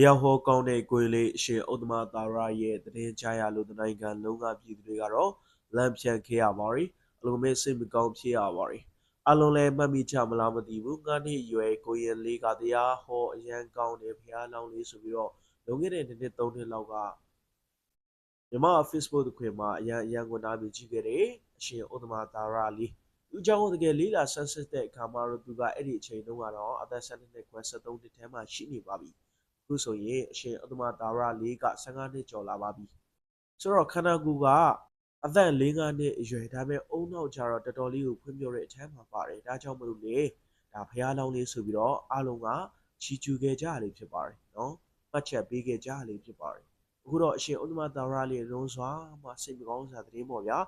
တရားဟောကောင်းတဲ့ကိုယ်လေးအရှင်ဥဒ္ဓမသာရရဲ့တည်ကြရလို့နိုင်ငံလုံးကပြည်သူတွေကတော့လမ်းဖြန့်ခဲ့ရပါရီအလုံးမဲစိတ်မကောင်းဖြစ်ရပါရီအလုံးလဲမှတ်မိချမလားမသိဘူးငါနှစ်ရွယ်ကိုရင်လေးကတရားဟောအရန်ကောင်းတယ်ဘုရားလောင်းလေးဆိုပြီးတော့လုံခဲ့တဲ့နှစ်သုံးနှစ်လောက်ကမြမ Facebook တခွင်မှာအရန်အရန်ကိုနားပြီးကြည့်ခဲ့တယ်အရှင်ဥဒ္ဓမသာရလေးလူကြောင့်တကယ်လေးလာဆန်းစစ်တဲ့အခါမှာတော့သူကအဲ့ဒီအချိန်တုန်းကတော့အသက်၁၂နှစ်ခွဲ၁၃နှစ်ထဲမှာရှိနေပါပြီ။ ခုဆိုရင်အရှင်အတ္တမတာရလေးက15နှစ်ကျော်လာပါပြီဆိုတော့ခန္ဓာကိုယ်ကအသက်၄၅နှစ်အရွယ်ဒါပေမဲ့အုံနောက်ကြတော့တော်တော်လေးကိုဖွံ့ဖြိုးတဲ့အထမ်းမှာပါတယ်ဒါကြောင့်မလို့လေဒါဖះလောင်းလေးဆိုပြီးတော့အားလုံးကချီကျူခဲ့ကြရလေးဖြစ်ပါတယ်နော်မှတ်ချက်ပေးခဲ့ကြရလေးဖြစ်ပါတယ်အခုတော့အရှင်ဥတ္တမတာရလေးရုံးစွာမှစိတ်မကောင်းစရာသတင်းပေါ့ဗျာ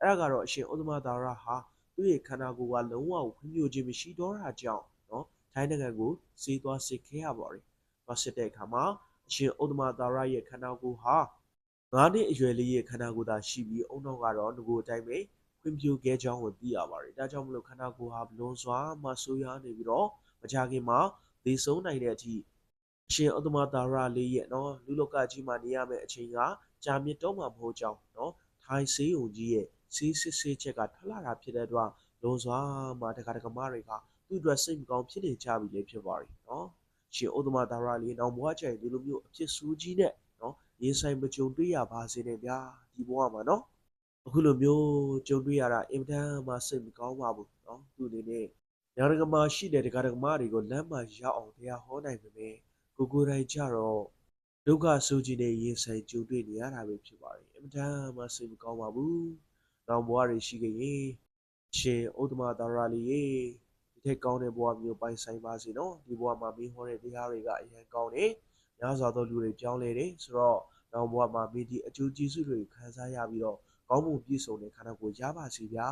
အဲ့ဒါကတော့အရှင်ဥတ္တမတာရဟာသူ့ရဲ့ခန္ဓာကိုယ်ကလုံးဝဖွံ့ဖြိုးခြင်းမရှိတော့တာကြောင့်နော်ထိုင်းနိုင်ငံကိုစီးသွားစစ်ခဲ့ရပါတယ် သွားစစ်တဲ့အခါမှာအရှင်ဥဒ္ဓမသာရရဲ့ခန္ဓာကိုယ်ဟာ၅နှစ်အရွယ်လေးရဲ့ခန္ဓာကိုယ်သာရှိပြီးအုံနောက်ကတော့ငကိုအတိုင်းပဲခွင့်ပြုခဲ့ကြောင်းကိုသိရပါတယ်။ဒါကြောင့်မလို့ခန္ဓာကိုယ်ဟာဘလွန်စွာမှဆိုးရွားနေပြီးတော့မကြခင်မှာသေဆုံးနိုင်တဲ့အထိအရှင်ဥဒ္ဓမသာရလေးရဲ့နော်လူလောကကြီးမှာနေရမယ့်အချိန်ကကြာမြင့်တော့မှာမဟုတ်ကြောင်းနော်ထိုင်းဆေးုံကြီးရဲ့ဆေးစစ်ဆေးချက်ကထွက်လာတာဖြစ်တဲ့အတွက်လွန်စွာမှတက္ကရာမတွေကသူ့အတွက်စိတ်မကောင်းဖြစ်နေကြပြီလေဖြစ်ပါတယ်နော် ရှင်ဥဒ္ဓမသာရလေးနောက်ဘဝကျရင်ဒီလိုမျိုးအဖြစ်ဆိုးကြီးနဲ့နော်ရင်ဆိုင်မကြုံတွေ့ရပါစေနဲ့ဗျာဒီဘဝမှာနော်အခုလိုမျိုးကြုံတွေ့ရတာအင်မတန်မှစိတ်မကောင်းပါဘူးနော်သူ့အနေနဲ့ညာရကမရှိတဲ့တရားဓမ္မတွေကိုလမ်းမှာရောက်အောင်တရားဟောနိုင်ပေမဲ့ကိုကိုယ်တိုင်ကြတော့ဒုက္ခဆိုးကြီးနဲ့ရင်ဆိုင်ကြုံတွေ့နေရတာပဲဖြစ်ပါတယ်အင်မတန်မှစိတ်မကောင်းပါဘူးနောက်ဘဝတွေရှိခဲ့ရင်ရှင်ဥဒ္ဓမသာရလေးရေ ဒီထက်ကောင်းတဲ့ဘဝမျိုးပိုင်ဆိုင်ပါစေနော်ဒီဘဝမှာမင်းဟောတဲ့တရားတွေကအရင်ကောင်းတယ်များစွာသောလူတွေပြောင်းလဲတယ်ဆိုတော့နောက်ဘဝမှာမင်းဒီအကျိုးကျေးဇူးတွေခံစားရပြီးတော့ကောင်းမှုပြည့်စုံတဲ့ခန္ဓာကိုယ်ရပါစေဗျာ